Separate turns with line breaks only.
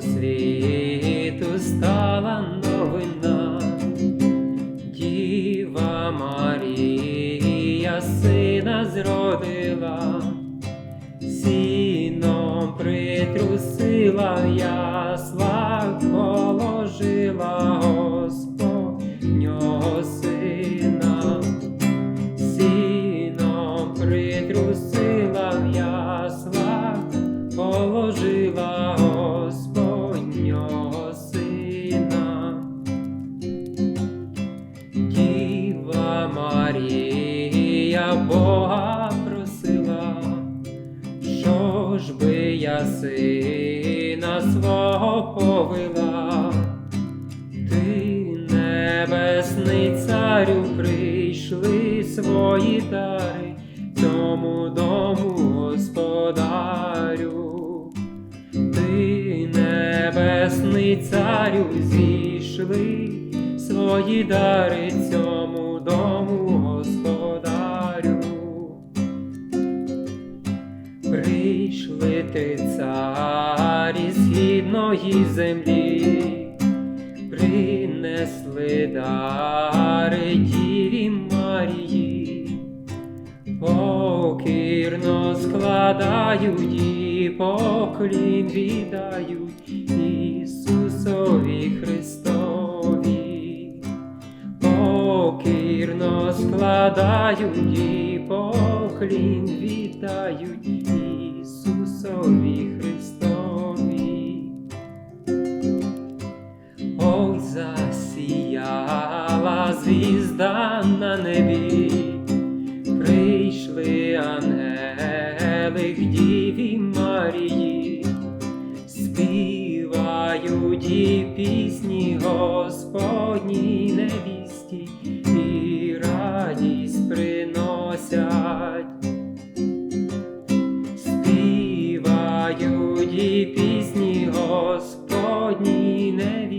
світу стала новина, Діва Марія сина зродила, сіном притрусила в Бога просила, що ж би я сина свого повела, ти небесний царю прийшли свої дари цьому дому господарю. Ти небесний царю зійшли свої дари цьому дому Ти царі східної землі, принесли дари Діві Марії, покірно складають і поклін віддають Ісусові Христові, покірно складають і поклін віддають Ісусові Христові. Ой, засіяла звізда на небі, прийшли ангели к Діві Марії, співають і пісні Господній невісті, І пісні Господній невісті,